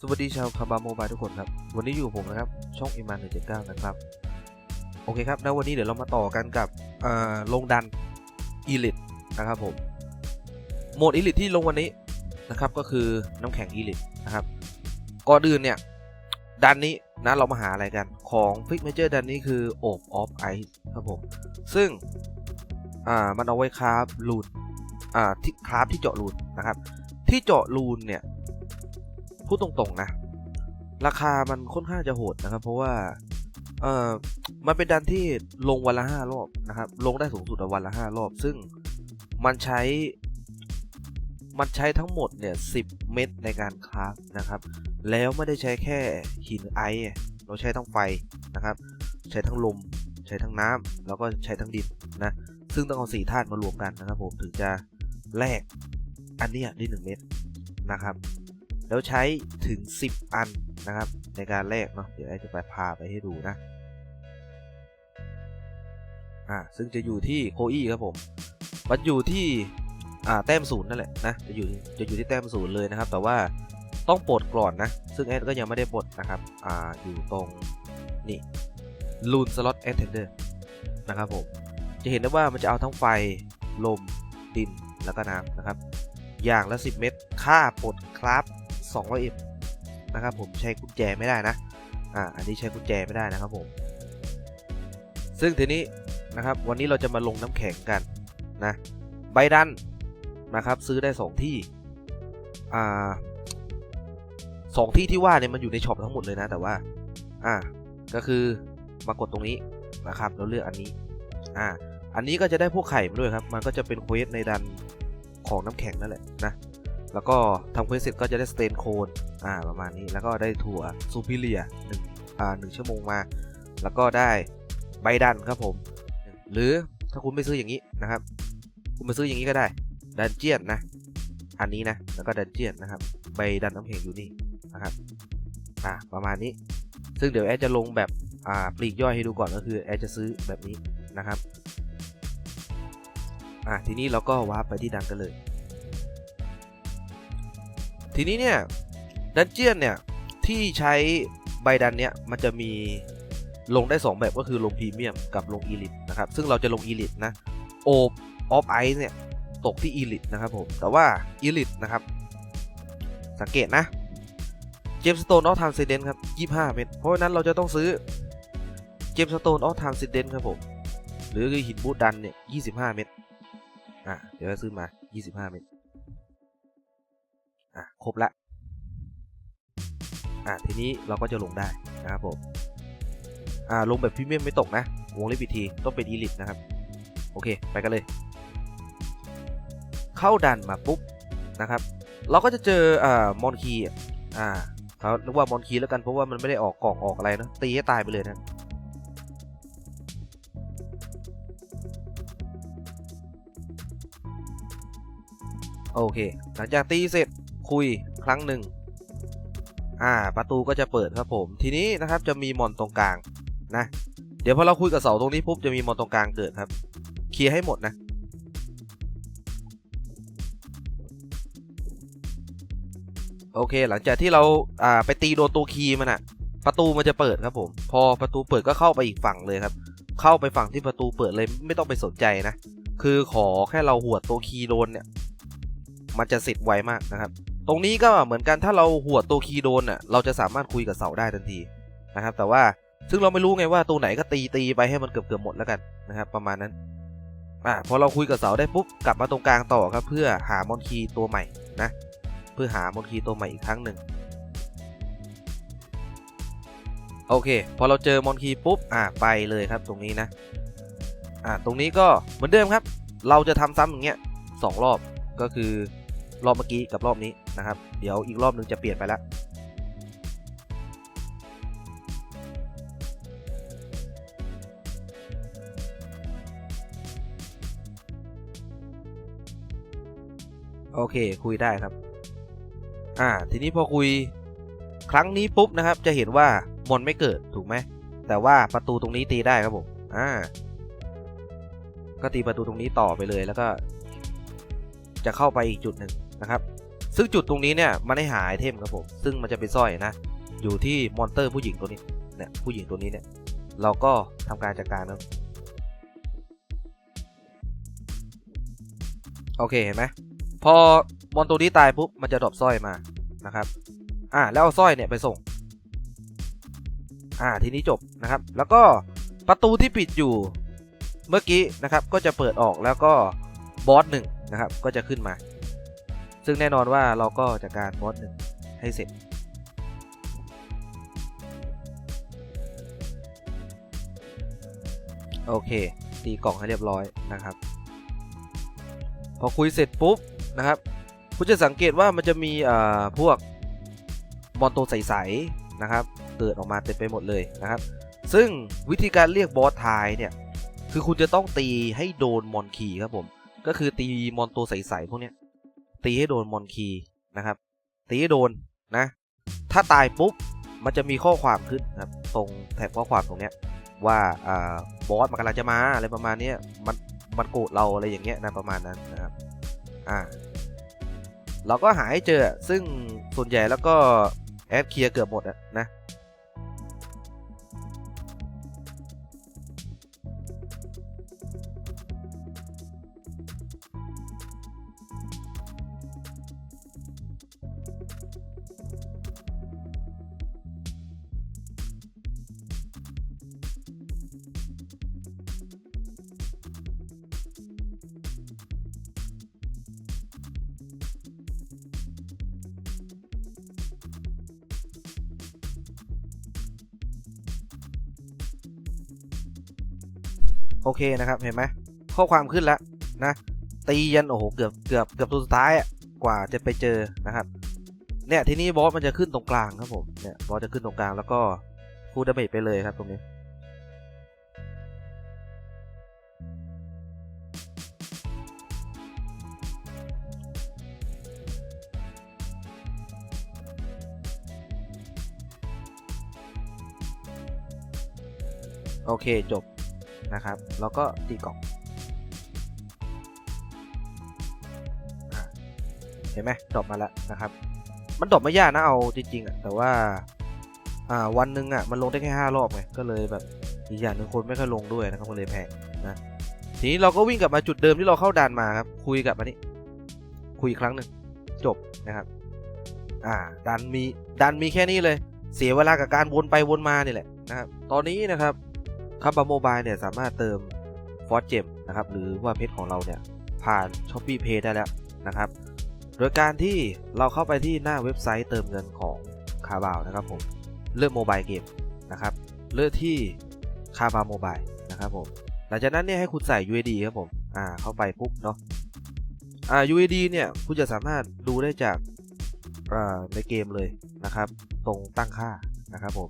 สวัสดีชาวคาบาโมบายทุกคนครับ วันนี้อยู่ผมนะครับ ช่อง m 1 7 9นะครับ โอเคครับ แล้ววันนี้เดี๋ยวเรามาต่อกันกับเอ่อลงดันอีลิทนะครับผม โหมดอีลิทที่ลงวันนี้นะครับ ก็คือน้ำแข็งอีลิทนะครับ ก่อนอื่นเนี่ย ดันนี้นะเรามาหาอะไรกัน ของฟิกเมเจอร์ดันนี้คือโอบออฟไอซ์ครับผม ซึ่งอ่ามันเอาไว้คราฟลูนอ่าที่คราฟที่เจาะรูนนะครับ ที่เจาะรูนเนี่ย พูดตรงๆนะ ราคามันค่อนข้างจะโหดนะครับ เพราะว่า เออมันเป็นดันที่ลงวันละห้ารอบนะครับ ลงได้สูงสุดวันละห้ารอบ ซึ่งมันใช้ มันใช้ทั้งหมดเนี่ยสิบเม็ดในการคราฟนะครับ แล้วไม่ได้ใช้แค่หินไอเราใช้ทั้งไฟนะครับ ใช้ทั้งลม ใช้ทั้งน้ำแล้วก็ใช้ทั้งดินนะ ซึ่งต้องเอาสี่ธาตุมารวมกันนะครับผมถึงจะแลกอันเนี้ยได้หนึ่งเม็ดนะครับ แล้วใช้ถึง 10 อันนะครับ ในการแลกเนาะเดี๋ยวไอจะไปพาไปให้ดูนะอ่าซึ่งจะอยู่ที่โคอี้ครับผม มันอยู่ที่อ่าแต้มศูนย์นั่นแหละนะจะอยู่จะอยู่ที่แต้มศูนย์เลยนะครับ แต่ว่าต้องปลดกรอนนะ ซึ่งแอดก็ยังไม่ได้ปลดนะครับอ่าอยู่ตรงนี่ลูนสล็อตแอดเทนเดอร์นะครับผมจะเห็นได้ว่ามันจะเอาทั้งไฟลมดินแล้วก็น้ำนะครับ อย่างละ 10 เม็ดค่าปลดครับ 200M นะครับผมใช้กุญแจไม่ได้นะอ่าอันนี้ใช้กุญแจไม่ได้นะครับผมซึ่งทีนี้นะครับวันนี้เราจะมาลงน้ำแข็งกันนะใบดันนะครับซื้อได้ 2 ที่อ่าสองที่ที่ว่าเนี่ยมันอยู่ในช็อปทั้งหมดเลยนะแต่ว่าอ่าก็คือมากดตรงนี้นะครับแล้วเลือกอันนี้อ่าอันนี้ก็จะได้พวกไข่มาด้วยครับ มันก็จะเป็นเควสในดันของน้ำแข็งนั่นแหละนะ แล้วก็ทำเควสเสร็จก็จะได้สเตนโคนอ่าประมาณนี้แล้วก็ได้ถั่วซูพิเลียหนึ่งอ่าหนึ่งชั่วโมงมา แล้วก็ได้ใบดันครับผม หรือถ้าคุณไม่ซื้ออย่างนี้นะครับ คุณมาซื้ออย่างนี้ก็ได้ดันเจียนนะ อันนี้นะ แล้วก็ดันเจียนนะครับ ใบดันน้ำแข็งอยู่นี่นะครับอ่าประมาณนี้ ซึ่งเดี๋ยวแอดจะลงแบบอ่าปลีกย่อยให้ดูก่อนก็คือแอดจะซื้อแบบนี้นะครับอะทีนี้เราก็วาร์ปไปที่ดันกันเลย ทีนี้เนี่ยดันเจียนเนี่ยที่ใช้ใบดันเนี่ยมันจะมีลงได้ 2 แบบก็คือลงพรีเมียมกับลงอีลิทนะครับซึ่งเราจะลงอีลิทนะโอบออฟไอซ์เนี่ยตกที่อีลิทนะครับผมแต่ว่าอีลิทนะครับ สังเกตนะเจมสโตนออฟทามเซเดนครับ 25 เม็ดเพราะฉะนั้นเราจะต้องซื้อเจมสโตนออฟทามเซเดนครับผมหรือคือหินบูดดันเนี่ย 25 เม็ดอะเดี๋ยวเราซื้อมา 25 เม็ด อะครบละอะทีนี้เราก็จะลงได้นะครับผมอ่าลงแบบพรีเมียมไม่ตกนะ วงเล็บอีกทีต้องเป็นอีลิทนะครับ โอเค ไปกันเลย เข้าดันมาปุ๊บนะครับ เราก็จะเจออ่ามอนคีอ่าเขาเรียกว่ามอนคีแล้วกันเพราะว่ามันไม่ได้ออกกล่องออกอะไรนะตีให้ตายไปเลยนะโอเค หลังจากตีเสร็จ คุยครั้งหนึ่งอ่า ประตูก็จะเปิดครับผม ทีนี้นะครับจะมีมอนตรงกลางนะ เดี๋ยวพอเราคุยกับเสาตรงนี้ปุ๊บจะมีมอนตรงกลางเกิดครับ เคลียร์ให้หมดนะ โอเค หลังจากที่เราอ่าไปตีโดนตัวคีมันอะประตูมันจะเปิดครับผม พอประตูเปิดก็เข้าไปอีกฝั่งเลยครับ เข้าไปฝั่งที่ประตูเปิดเลยไม่ต้องไปสนใจนะ คือขอแค่เราหวดตัวคีโดนเนี่ย มันจะเสร็จไวมากนะครับ ตรงนี้ก็เหมือนกันถ้าเราหัวตัวคีโดนอะเราจะสามารถคุยกับเสาได้ทันทีนะครับ แต่ว่าซึ่งเราไม่รู้ไงว่าตัวไหนก็ตีตีไปให้มันเกือบเกือบหมดแล้วกันนะครับประมาณนั้นอ่าพอเราคุยกับเสาได้ปุ๊บกลับมาตรงกลางต่อครับ เพื่อหามอนคีตัวใหม่นะเพื่อหามอนคีตัวใหม่อีกครั้งหนึ่งโอเค พอเราเจอมอนคีปุ๊บอ่าไปเลยครับตรงนี้นะอ่าตรงนี้ก็เหมือนเดิมครับ เราจะทำซ้ำอย่างเงี้ยสองรอบก็คือรอบเมื่อกี้กับรอบนี้ นะครับ เดี๋ยวอีกรอบหนึงจะเปลี่ยนไปแล้วโอเค คุยได้ครับ อ่า ทีนี้พอคุยครั้งนี้ปุ๊บนะครับ จะเห็นว่ามอนไม่เกิดถูกไหม แต่ว่าประตูตรงนี้ตีได้ครับผม อ่า ก็ตีประตูตรงนี้ต่อไปเลยแล้วก็ จะเข้าไปอีกจุดหนึ่งนะครับ ซึ่งจุดตรงนี้เนี่ยมันให้หาไอเทมครับผม ซึ่งมันจะเป็นสร้อยนะ อยู่ที่มอนเตอร์ผู้หญิงตัวนี้ เนี่ยผู้หญิงตัวนี้เนี่ย เราก็ทำการจัดการครับ โอเคเห็นไหมพอมอนตัวนี้ตายปุ๊บมันจะดรอปสร้อยมานะครับ อ่าแล้วเอาสร้อยเนี่ยไปส่ง อ่าทีนี้จบนะครับ แล้วก็ประตูที่ปิดอยู่เมื่อกี้นะครับก็จะเปิดออกแล้วก็บอสหนึ่งนะครับก็จะขึ้นมา ซึ่งแน่นอนว่าเราก็จัดการบอสหนึ่งให้เสร็จ โอเค ตีกล่องให้เรียบร้อยนะครับ พอคุยเสร็จปุ๊บนะครับคุณจะสังเกตว่ามันจะมีอ่าพวกมอนโตใสๆนะครับ เกิดออกมาเต็มไปหมดเลยนะครับ ซึ่งวิธีการเรียกบอสทายเนี่ย คือคุณจะต้องตีให้โดนมอนคีครับผม ก็คือตีมอนโตใสๆพวกเนี้ย ตีให้โดนมอนคีนะครับ ตีให้โดนนะ ถ้าตายปุ๊บมันจะมีข้อความขึ้นครับตรงแถบข้อความตรงเนี้ยว่าอ่าบอสมันกำลังจะมาอะไรประมาณนี้มันมันโกรธเราอะไรอย่างเงี้ยนะประมาณนั้นนะครับอ่าเราก็หาให้เจอซึ่งส่วนใหญ่แล้วก็แอดเคลียร์เกือบหมดนะ โอเคนะครับเห็นไหมข้อความขึ้นแล้วนะ ตียันโอ้โหเกือบเกือบเกือบตัวสุดท้ายอะกว่าจะไปเจอนะครับเนี่ยทีนี้บอสมันจะขึ้นตรงกลางครับผมเนี่ยบอสจะขึ้นตรงกลางแล้วก็ฟูดาเมจไปเลยครับตรงนี้โอเคจบ นะครับ แล้วก็ตีกล่องเห็นไหมดรอปมาแล้วนะครับ มันดรอปไม่ยากนะเอาจริงๆอะแต่ว่าอ่าวันหนึ่งอะมันลงได้แค่ห้ารอบไงก็เลยแบบอีกอย่างหนึ่งคนไม่ค่อยลงด้วยนะครับก็เลยแพงนะทีนี้เราก็วิ่งกลับมาจุดเดิมที่เราเข้าด่านมาครับคุยกับอันนี้คุยอีกครั้งหนึ่งจบนะครับอ่าดันมีดันมีแค่นี้เลย เสียเวลากับการวนไปวนมานี่แหละนะครับตอนนี้นะครับ คับบัมโมบายเนี่ยสามารถเติมฟอสเจมนะครับหรือว่าเพชรของเราเนี่ยผ่าน s h o p e e Pay ได้แล้วนะครับ โดยการที่เราเข้าไปที่หน้าเว็บไซต์เติมเงินของคาบาวนะครับผมเลือกโมบายเกมนะครับเลือกที่คาบาวโมบายนะครับผมหลังจากนั้นเนี่ยให้คุณใส่ UID ครับผมอ่าเข้าไปปุ๊บเนาะอ่า UID เนี่ยคุณจะสามารถดูได้จากอ่าในเกมเลยนะครับ ตรงตั้งค่านะครับผม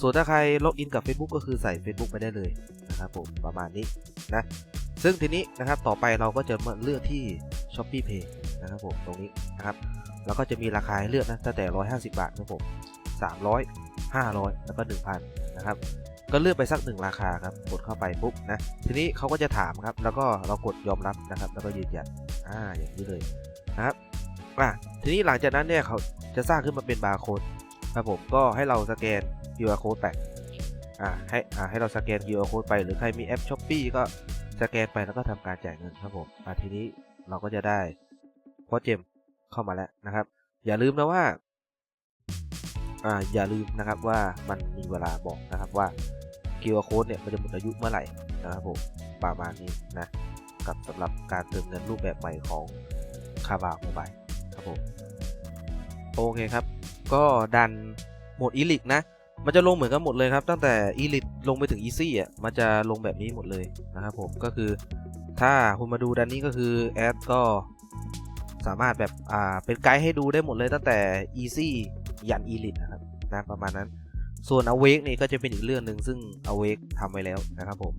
ส่วนถ้าใครล็อกอินกับ Facebook ก็คือใส่ Facebook ไปได้เลยนะครับผมประมาณนี้นะซึ่งทีนี้นะครับต่อไปเราก็จะมาเลือกที่ s h o p e e Pay นะครับผมตรงนี้นะครับแล้วก็จะมีราคาให้เลือกนะตั้งแต่ 150 บาทนะครับผม300 500 แล้วก็ 1,000นะครับก็เลือกไปสักหนึ่งราคาครับกดเข้าไปปุ๊บนะทีนี้เขาก็จะถามครับแล้วก็เรากดยอมรับนะครับแล้วก็ยืนยันอ่าอย่างนี้เลยนะครับอะทีนี้หลังจากนั้นเนี่ยเขาจะสร้างขึ้นมาเป็นบาร์โค้ดครับผมก็ให้เราสแกน QR code ไปอ่าให้อ่าให้เราสแกน QR code ไปหรือใครมีแอป Shopee ก็สแกนไปแล้วก็ทำการจ่ายเงินครับผมอ่าทีนี้เราก็จะได้พอเจมเข้ามาแล้วนะครับ อย่าลืมนะว่าอ่าอย่าลืมนะครับว่ามันมีเวลาบอกนะครับว่า QR code เนี่ยมันจะหมดอายุเมื่อไหร่นะครับผมประมาณนี้นะกับสำหรับการเติมเงินรูปแบบใหม่ของคาบาโมบายครับผมโอเคครับ ก็ดันโหมดอีลิกนะ มันจะลงเหมือนกันหมดเลยครับ ตั้งแต่อีลิ e ลงไปถึงอีซี่อะมันจะลงแบบนี้หมดเลยนะครับผมก็คือถ้าคุณมาดูดันนี้ก็คือแอดก็สามารถแบบอ่าเป็นไกด์ให้ดูได้หมดเลยตั้งแต่ Easy ยัน Elite นะครับนะประมาณนั้นส่วน Awake นี่ก็จะเป็นอีกเรื่องหนึ่งซึ่ง Awake ทำไว้แล้วนะครับผม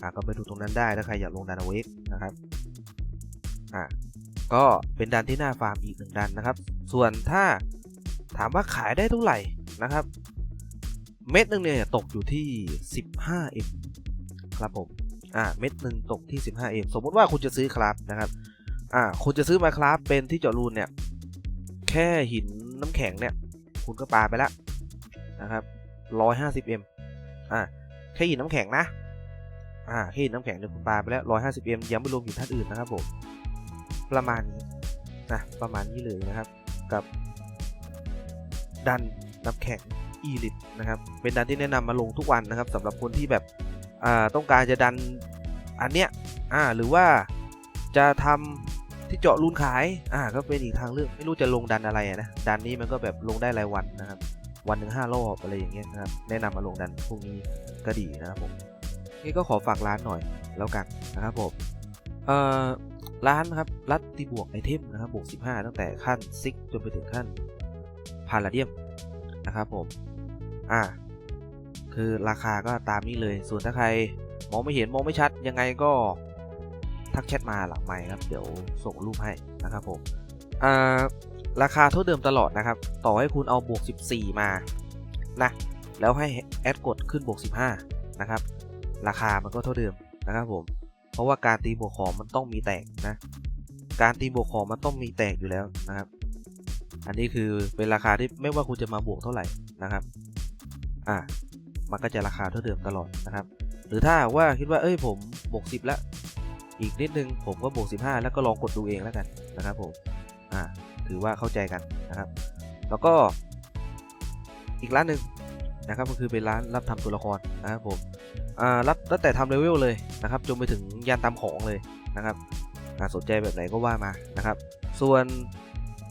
อ่าก็ไปดูตรงนั้นได้ถ้าใครอยากลงดัน Awake นะครับอ่าก็เป็นดันที่น่าฟาร์มอีกหนึ่งดันนะครับ ส่วนถ้าถามว่าขายได้เท่าไหร่นะครับ เม็ดหนึ่งเนี่ยตกอยู่ที่ 15m ครับผม อ่า เม็ดหนึ่งตกที่ 15m สมมติว่าคุณจะซื้อครับนะครับ อ่า คุณจะซื้อมาครับเป็นที่เจาะรูนเนี่ย แค่หินน้ำแข็งเนี่ย คุณก็ปาไปแล้วนะครับร้อยห้าสิบเอ็มอ่า แค่หินน้ำแข็งนะ อ่า แค่หินน้ำแข็งเนี่ยคุณปาไปแล้วร้อยห้าสิบเอ็มยังไม่รวมหินท่านอื่นนะครับผม ประมาณนี้นะ ประมาณนี้เลยนะครับ กับดันน้ำแข็ง อีลิทนะครับเป็นดันที่แนะนำมาลงทุกวันนะครับสำหรับคนที่แบบต้องการจะดันอันเนี้ยหรือว่าจะทำที่เจาะรูนขายอ่าก็เป็นอีกทางเลือกไม่รู้จะลงดันอะไรนะดันนี้มันก็แบบลงได้รายวันนะครับ วันหนึ่งห้ารอบอะไรอย่างเงี้ยนะครับแนะนำมาลงดันพวกนี้ก็ดีนะครับผมนี่ก็ขอฝากร้านหน่อยแล้วกันนะครับผมเอ่อร้านนะครับรัตติบวกไอเทมนะครับบวก 15 ตั้งแต่ขั้นซิกจนไปถึงขั้นพาราเดียมนะครับผม อ่าคือราคาก็ตามนี้เลย ส่วนถ้าใครมองไม่เห็นมองไม่ชัดยังไงก็ทักแชทมาหลังไมค์ครับ เดี๋ยวส่งรูปให้นะครับผมอ่าราคาเท่าเดิมตลอดนะครับ ต่อให้คุณเอาบวก 14 มานะแล้วให้แอดกดขึ้นบวก 15 นะครับ ราคามันก็เท่าเดิมนะครับผม เพราะว่าการตีบวกของมันต้องมีแตกนะ การตีบวกของมันต้องมีแตกอยู่แล้วนะครับ อันนี้คือเป็นราคาที่ไม่ว่าคุณจะมาบวกเท่าไหร่นะครับ อ่ามันก็จะราคาเท่าเดิมตลอดนะครับ หรือถ้าว่าคิดว่าเอ้ยผมบวก10แล้วอีกนิดนึงผมก็บวก15แล้วก็ลองกดดูเองแล้วกันนะครับผมอ่าถือว่าเข้าใจกันนะครับ แล้วก็อีกร้านหนึ่งนะครับก็คือเป็นร้านรับทำตัวละครนะครับผมอ่ารับตั้งแต่ทำเลเวลเลยนะครับจนไปถึงยันตามของเลยนะครับสนใจแบบไหนก็ว่ามานะครับ ส่วน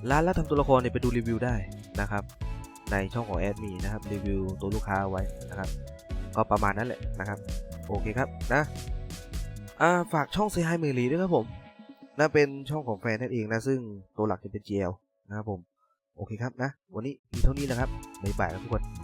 ร้านรับทำตัวละครเนี่ยไปดูรีวิวได้นะครับ ในช่องของแอดมีนะครับรีวิวตัวลูกค้าเอาไว้นะครับ ก็ประมาณนั้นแหละนะครับ โอเคครับนะาฝากช่องเซฮายเมลีด้วยครับผมนะ่าเป็นช่องของแฟนนั่นเองนะซึ่งตัวหลักจะเป็น GL นะครับผม โอเคครับนะ วันนี้มีเท่านี้นะครับบ๊ายบายครับทุกคน